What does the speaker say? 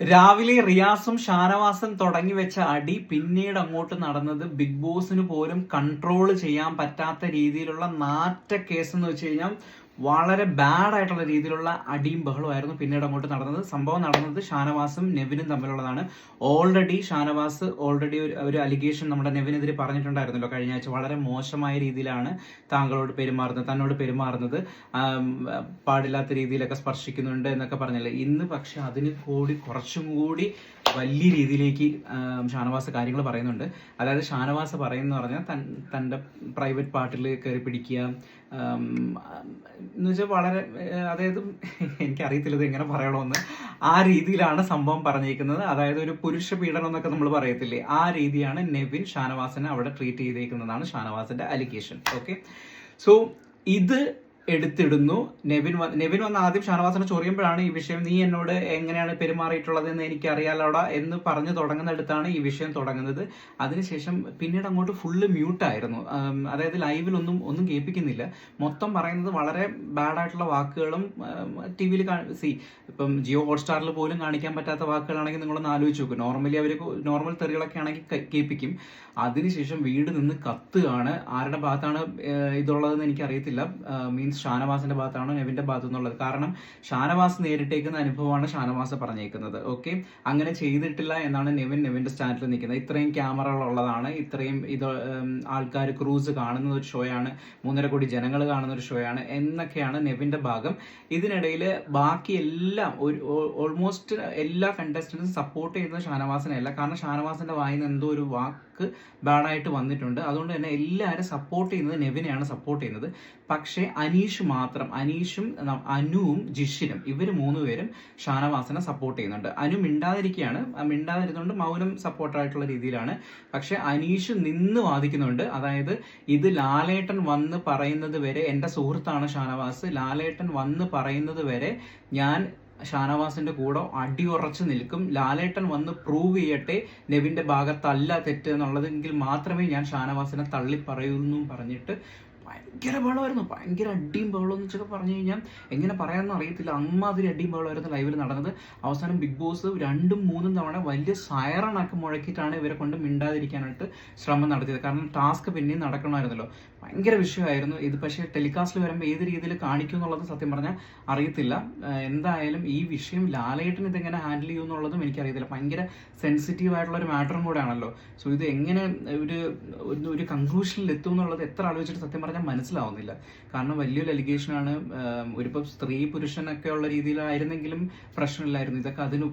രാവിലെ റിയാസും ഷാനവാസും തുടങ്ങി വെച്ച അടി പിന്നീട് അങ്ങോട്ട് നടന്നത് ബിഗ് ബോസിന് പോലും കൺട്രോൾ ചെയ്യാൻ പറ്റാത്ത രീതിയിലുള്ള നാറ്റ കേസ് എന്ന് വെച്ച് കഴിഞ്ഞാൽ വളരെ ബാഡ് ആയിട്ടുള്ള രീതിയിലുള്ള അടിയും ആയിരുന്നു പിന്നീട് അങ്ങോട്ട് നടന്നത്. സംഭവം നടന്നത് ഷാനവാസും നെവിനും തമ്മിലുള്ളതാണ്. ഓൾറെഡി ഷാനവാസ് ഓൾറെഡി ഒരു അലിഗേഷൻ നമ്മുടെ നെവിനെതിരെ പറഞ്ഞിട്ടുണ്ടായിരുന്നല്ലോ കഴിഞ്ഞ ആഴ്ച. വളരെ മോശമായ രീതിയിലാണ് താങ്കളോട് പെരുമാറുന്നത് തന്നോട് പെരുമാറുന്നത്. പാടില്ലാത്ത രീതിയിലൊക്കെ സ്പർശിക്കുന്നുണ്ട് എന്നൊക്കെ പറഞ്ഞല്ലേ. ഇന്ന് പക്ഷെ അതിന് കൂടി കുറച്ചും കൂടി വലിയ രീതിയിലേക്ക് ഷാനവാസ് കാര്യങ്ങൾ പറയുന്നുണ്ട്. അതായത് ഷാനവാസ് പറയുന്നു പറഞ്ഞാൽ തൻ തന്റെ പ്രൈവറ്റ് പാർട്ടിൽ കയറി പിടിക്കുക എന്ന് വെച്ചാൽ വളരെ അതായത് എനിക്കറിയത്തില്ല ഇത് എങ്ങനെ പറയണമെന്ന്. ആ രീതിയിലാണ് സംഭവം പറഞ്ഞിരിക്കുന്നത്. അതായത് ഒരു പുരുഷ പീഡനം എന്നൊക്കെ നമ്മൾ പറയത്തില്ലേ. ആ രീതിയാണ് നെവിൻ ഷാനവാസിനെ അവിടെ ട്രീറ്റ് ചെയ്തേക്കുന്നതാണ് ഷാനവാസിന്റെ അലിഗേഷൻ ഓക്കെ സോ ഇത് എടുത്തിടുന്നു. നെവിൻ നെവിൻ വന്ന് ആദ്യം ഷാനവാസിനെ ചൊറിയുമ്പോഴാണ് ഈ വിഷയം നീ എന്നോട് എങ്ങനെയാണ് പെരുമാറിയിട്ടുള്ളത് എന്ന് എനിക്ക് അറിയാലോടാ എന്ന് പറഞ്ഞു തുടങ്ങുന്നിടത്താണ് ഈ വിഷയം തുടങ്ങുന്നത്. അതിനുശേഷം പിന്നീട് അങ്ങോട്ട് ഫുള്ള് മ്യൂട്ടായിരുന്നു അതായത് ലൈവിലൊന്നും ഒന്നും കേൾപ്പിക്കുന്നില്ല. മൊത്തം പറയുന്നത് വളരെ ബാഡായിട്ടുള്ള വാക്കുകളും ടി വിയിൽ സി ഇപ്പം ജിയോ ഹോട്ട്സ്റ്റാറിൽ പോലും കാണിക്കാൻ പറ്റാത്ത വാക്കുകളാണെങ്കിൽ നിങ്ങളൊന്ന് ആലോചിച്ച് നോക്കും. നോർമലി അവർ നോർമൽ തെറികളൊക്കെ ആണെങ്കിൽ കേൾപ്പിക്കും. അതിനുശേഷം വീട് നിന്ന് കത്തുകയാണ്. ആരുടെ ഭാഗത്താണ് ഇതുള്ളതെന്ന് എനിക്കറിയത്തില്ല. മീൻസ് ഷാനവാസിന്റെ ഭാഗത്താണോ നെവിന്റെ ഭാഗത്തു നിന്നുള്ളത് കാരണം ഷാനവാസ് നേരിട്ടേക്കുന്ന അനുഭവമാണ് ഷാനവാസ് പറഞ്ഞേക്കുന്നത്. ഓക്കെ അങ്ങനെ ചെയ്തിട്ടില്ല എന്നാണ് നെവിൻ നെവിന്റെ സ്റ്റാൻഡിൽ നിൽക്കുന്നത്. ഇത്രയും ക്യാമറകൾ ഉള്ളതാണ്. ഇത്രയും ഇത് ആൾക്കാർ ക്രൂസ് കാണുന്ന ഒരു ഷോയാണ് മൂന്നര കോടി ജനങ്ങൾ കാണുന്ന ഒരു ഷോയാണ് എന്നൊക്കെയാണ് നെവിന്റെ ഭാഗം. ഇതിനിടയിൽ ബാക്കി എല്ലാം ഒരു ഓൾമോസ്റ്റ് എല്ലാ കണ്ടസ്റ്റൻസും സപ്പോർട്ട് ചെയ്യുന്നത് ഷാനവാസിനെയല്ല. കാരണം ഷാനവാസിന്റെ വായിന്ന് എന്തോ ഒരു വാക്ക് ബാഡായിട്ട് വന്നിട്ടുണ്ട്. അതുകൊണ്ട് തന്നെ എല്ലാവരും സപ്പോർട്ട് ചെയ്യുന്നത് നെവിനെയാണ് സപ്പോർട്ട് ചെയ്യുന്നത്. പക്ഷേ അനീഷ് മാത്രം അനീഷും അനുവും ജിഷിനും ഇവർ മൂന്നുപേരും ഷാനവാസിനെ സപ്പോർട്ട് ചെയ്യുന്നുണ്ട്. അനു മിണ്ടാതിരിക്കുകയാണ്. മിണ്ടാതിരുന്നുകൊണ്ട് മൗനം സപ്പോർട്ടായിട്ടുള്ള രീതിയിലാണ്. പക്ഷെ അനീഷ് നിന്ന് വാദിക്കുന്നുണ്ട്. അതായത് ഇത് ലാലേട്ടൻ വന്ന് പറയുന്നത് വരെ എന്റെ സുഹൃത്താണ് ഷാനവാസ്. ലാലേട്ടൻ വന്ന് പറയുന്നത് വരെ ഞാൻ ഷാനവാസിന്റെ കൂടെ അടിയുറച്ച് നിൽക്കും. ലാലേട്ടൻ വന്ന് പ്രൂവ് ചെയ്യട്ടെ നെവിന്റെ ഭാഗത്തല്ല തെറ്റ് എന്നുള്ളതെങ്കിൽ മാത്രമേ ഞാൻ ഷാനവാസിനെ തള്ളി പറയൂന്നും പറഞ്ഞിട്ട് ഭയങ്കര ബഹളമായിരുന്നു. ഭയങ്കര അടിയും ബഹളം എന്ന് വെച്ചൊക്കെ പറഞ്ഞു കഴിഞ്ഞാൽ എങ്ങനെ പറയാമെന്ന് അറിയത്തില്ല. അമ്മാതിരി അടിയും ബഹളമായിരുന്നു ലൈവിൽ നടന്നത്. അവസാനം ബിഗ് ബോസ് രണ്ടും മൂന്നും തവണ വലിയ സയറണാക്കി മുഴക്കിയിട്ടാണ് ഇവരെ കൊണ്ട് മിണ്ടാതിരിക്കാനായിട്ട് ശ്രമം നടത്തിയത്. കാരണം ടാസ്ക് പിന്നെയും നടക്കണമായിരുന്നല്ലോ. ഭയങ്കര വിഷയമായിരുന്നു. ഇത് പക്ഷേ ടെലികാസ്റ്റിൽ വരുമ്പോൾ ഏത് രീതിയിൽ കാണിക്കും എന്നുള്ളത് സത്യം പറഞ്ഞാൽ അറിയത്തില്ല. എന്തായാലും ഈ വിഷയം ലാലേട്ടൻ ഇതെങ്ങനെ ഹാൻഡിൽ ചെയ്യും എന്നുള്ളതും എനിക്കറിയത്തില്ല. ഭയങ്കര സെൻസിറ്റീവ് ആയിട്ടുള്ള ഒരു മാറ്ററും കൂടെ ആണല്ലോ. സോ ഇത് എങ്ങനെ ഒരു ഒരു- കൺക്ലൂഷനിൽ എത്തും എന്നുള്ളത് എത്ര ആലോചിച്ചിട്ട് സത്യം പറഞ്ഞാൽ മനസ്സിലാവുന്നില്ല. കാരണം വലിയൊരു അലിഗേഷനാണ് ഒരിപ്പം സ്ത്രീ പുരുഷനൊക്കെ ഉള്ള രീതിയിലായിരുന്നെങ്കിലും പ്രശ്നമില്ലായിരുന്നു. ഇതൊക്കെ അതിന്